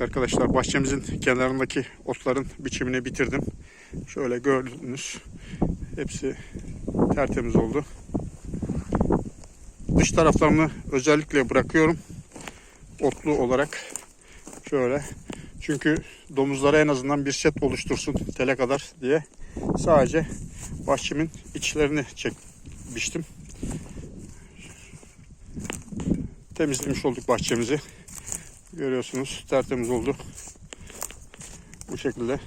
Evet arkadaşlar bahçemizin kenarındaki otların biçimini bitirdim. Şöyle gördünüz. Hepsi tertemiz oldu. Dış taraflarını özellikle bırakıyorum. Otlu olarak. Şöyle. Çünkü domuzlara en azından bir set oluştursun tele kadar diye. Sadece bahçemin içlerini çekmiştim. Temizlemiş olduk bahçemizi. Görüyorsunuz tertemiz oldu. Bu şekilde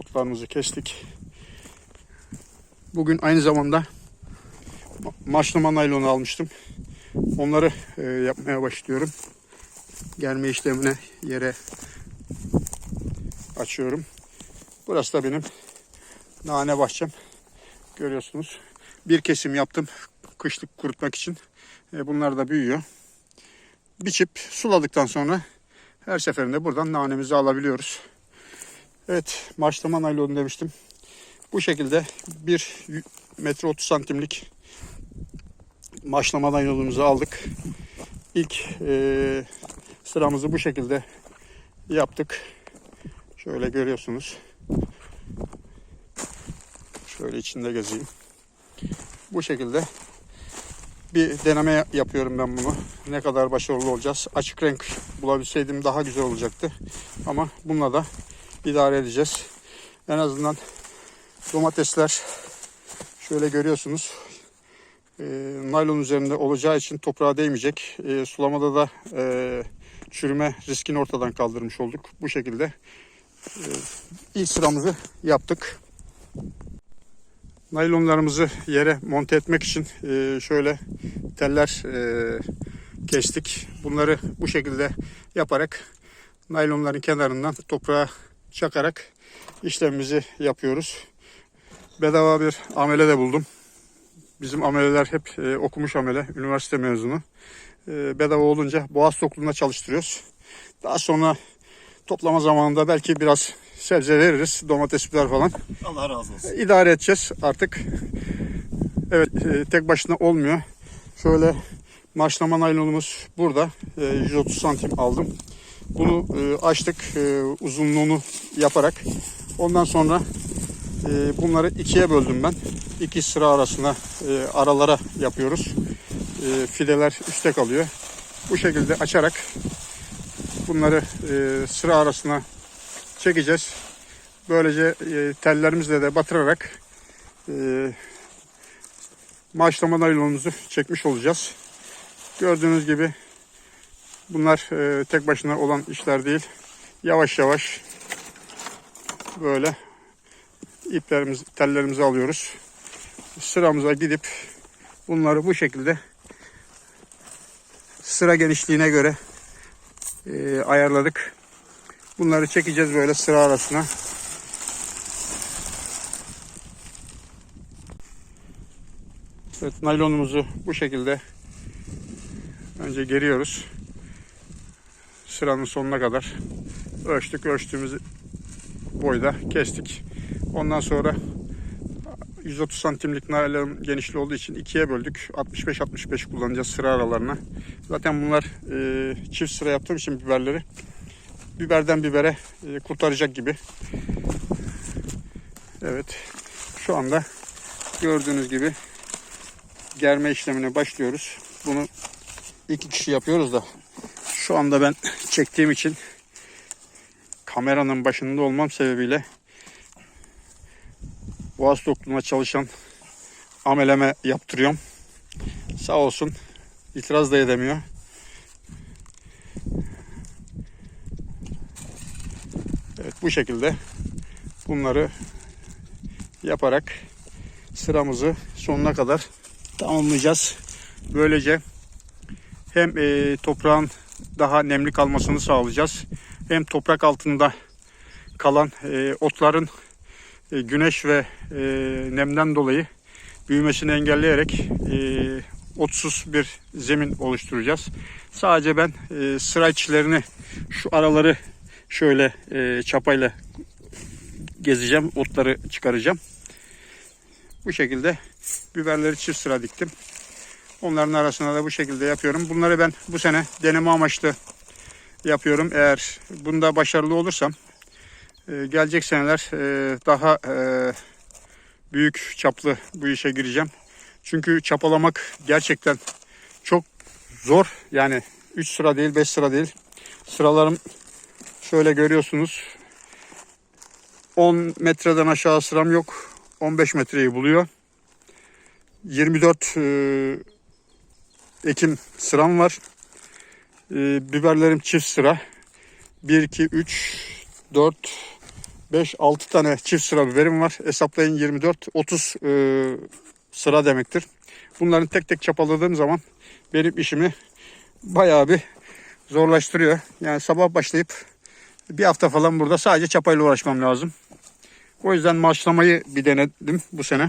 otlarımızı kestik. Bugün aynı zamanda ma- maşlama naylonu almıştım. Onları e, yapmaya başlıyorum. Germe işlemine yere açıyorum. Burası da benim nane bahçem. Görüyorsunuz. Bir kesim yaptım kışlık kurutmak için. E, bunlar da büyüyor biçip suladıktan sonra her seferinde buradan nanemizi alabiliyoruz. Evet maçlama naylonu demiştim. Bu şekilde 1 metre 30 santimlik maçlama naylonumuzu aldık. İlk e, sıramızı bu şekilde yaptık. Şöyle görüyorsunuz. Şöyle içinde gezeyim. Bu şekilde bir deneme yapıyorum ben bunu. Ne kadar başarılı olacağız. Açık renk bulabilseydim daha güzel olacaktı. Ama bununla da idare edeceğiz. En azından domatesler şöyle görüyorsunuz. E, naylon üzerinde olacağı için toprağa değmeyecek. E, sulamada da e, çürüme riskini ortadan kaldırmış olduk. Bu şekilde e, ilk sıramızı yaptık. Naylonlarımızı yere monte etmek için e, şöyle teller e, kestik. Bunları bu şekilde yaparak naylonların kenarından toprağa çakarak işlemimizi yapıyoruz. Bedava bir amele de buldum. Bizim ameleler hep e, okumuş amele, üniversite mezunu. E, bedava olunca boğaz tokluğunda çalıştırıyoruz. Daha sonra toplama zamanında belki biraz sebze veririz, domates, biber falan. Allah razı olsun. İdare edeceğiz artık. Evet e, tek başına olmuyor. Şöyle maşlama naylonumuz burada. E, 130 santim aldım. Bunu e, açtık e, uzunluğunu yaparak. Ondan sonra e, bunları ikiye böldüm ben. İki sıra arasına e, aralara yapıyoruz. E, fideler üstte kalıyor. Bu şekilde açarak bunları e, sıra arasına çekeceğiz. Böylece e, tellerimizle de batırarak e, maçlama naylonumuzu çekmiş olacağız. Gördüğünüz gibi bunlar e, tek başına olan işler değil. Yavaş yavaş böyle iplerimiz, tellerimizi alıyoruz. Sıramıza gidip bunları bu şekilde sıra genişliğine göre e, ayarladık. Bunları çekeceğiz böyle sıra arasına. Evet, naylonumuzu bu şekilde önce geriyoruz. Sıranın sonuna kadar ölçtük. Ölçtüğümüz boyda kestik. Ondan sonra 130 santimlik naylon genişliği olduğu için ikiye böldük. 65-65 kullanacağız sıra aralarına. Zaten bunlar e, çift sıra yaptığım için biberleri biberden bibere e, kurtaracak gibi. Evet. Şu anda gördüğünüz gibi germe işlemine başlıyoruz. Bunu iki kişi yapıyoruz da şu anda ben çektiğim için kameranın başında olmam sebebiyle boğaz tokluğuna çalışan ameleme yaptırıyorum. Sağ olsun itiraz da edemiyor. Bu şekilde bunları yaparak sıramızı sonuna kadar tamamlayacağız. Böylece hem e, toprağın daha nemli kalmasını sağlayacağız. Hem toprak altında kalan e, otların e, güneş ve e, nemden dolayı büyümesini engelleyerek e, otsuz bir zemin oluşturacağız. Sadece ben e, sıra içlerini şu araları şöyle e, çapayla gezeceğim. Otları çıkaracağım. Bu şekilde biberleri çift sıra diktim. Onların arasına da bu şekilde yapıyorum. Bunları ben bu sene deneme amaçlı yapıyorum. Eğer bunda başarılı olursam e, gelecek seneler e, daha e, büyük çaplı bu işe gireceğim. Çünkü çapalamak gerçekten çok zor. Yani 3 sıra değil 5 sıra değil. Sıralarım şöyle görüyorsunuz. 10 metreden aşağı sıram yok. 15 metreyi buluyor. 24 e, ekim sıram var. E, biberlerim çift sıra. 1, 2, 3, 4, 5, 6 tane çift sıra biberim var. Hesaplayın 24, 30 e, sıra demektir. Bunların tek tek çapaladığım zaman benim işimi bayağı bir zorlaştırıyor. Yani sabah başlayıp bir hafta falan burada sadece çapayla uğraşmam lazım. O yüzden maaşlamayı bir denedim bu sene.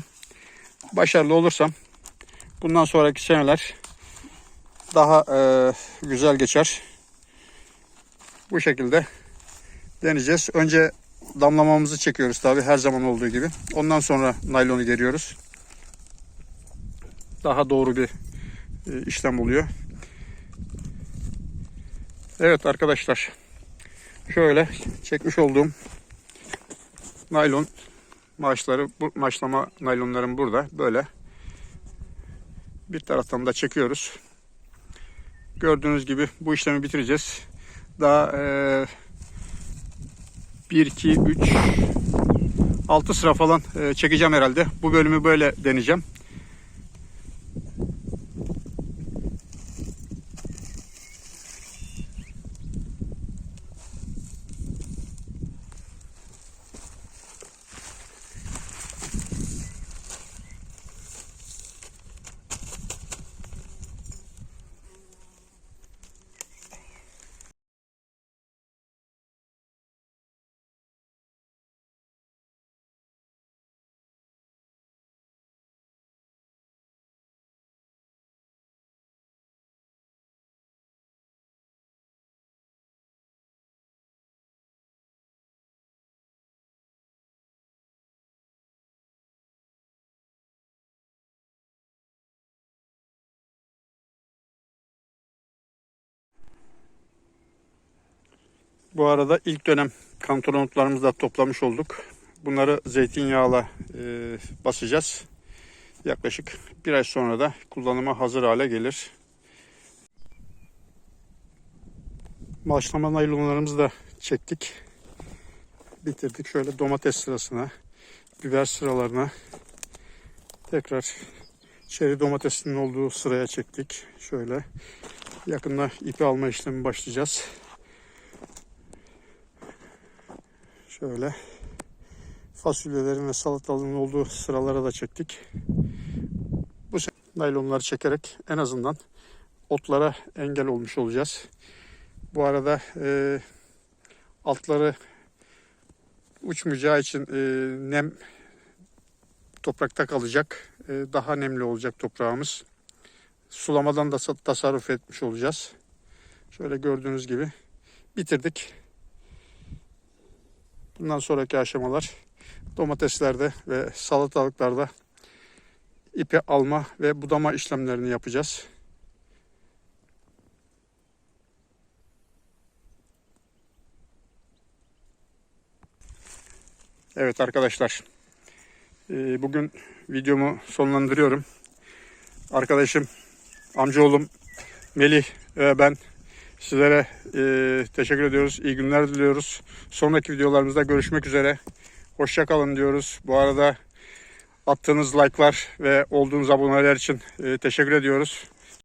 Başarılı olursam bundan sonraki seneler daha e, güzel geçer. Bu şekilde deneyeceğiz. Önce damlamamızı çekiyoruz tabi her zaman olduğu gibi. Ondan sonra naylonu geriyoruz. Daha doğru bir e, işlem oluyor. Evet arkadaşlar. Şöyle çekmiş olduğum naylon maaşları, bu maaşlama naylonlarım burada. Böyle. Bir taraftan da çekiyoruz. Gördüğünüz gibi bu işlemi bitireceğiz. Daha e, 1, 2, 3, 6 sıra falan e, çekeceğim herhalde. Bu bölümü böyle deneyeceğim. Bu arada ilk dönem kantonotlarımızı da toplamış olduk. Bunları zeytinyağla e, basacağız. Yaklaşık bir ay sonra da kullanıma hazır hale gelir. Başlama naylonlarımızı da çektik. Bitirdik. Şöyle domates sırasına, biber sıralarına tekrar çeri domatesinin olduğu sıraya çektik. Şöyle yakında ipi alma işlemi başlayacağız. Şöyle fasulyelerin ve salatalığın olduğu sıralara da çektik. Bu naylonları çekerek en azından otlara engel olmuş olacağız. Bu arada e, altları uçmayacağı için e, nem toprakta kalacak. E, daha nemli olacak toprağımız. Sulamadan da tasarruf etmiş olacağız. Şöyle gördüğünüz gibi bitirdik. Bundan sonraki aşamalar domateslerde ve salatalıklarda ipi alma ve budama işlemlerini yapacağız. Evet arkadaşlar. e, Bugün videomu sonlandırıyorum. Arkadaşım, amcaoğlum Melih ben Sizlere e, teşekkür ediyoruz. İyi günler diliyoruz. Sonraki videolarımızda görüşmek üzere. Hoşçakalın diyoruz. Bu arada attığınız like'lar ve olduğunuz aboneler için e, teşekkür ediyoruz.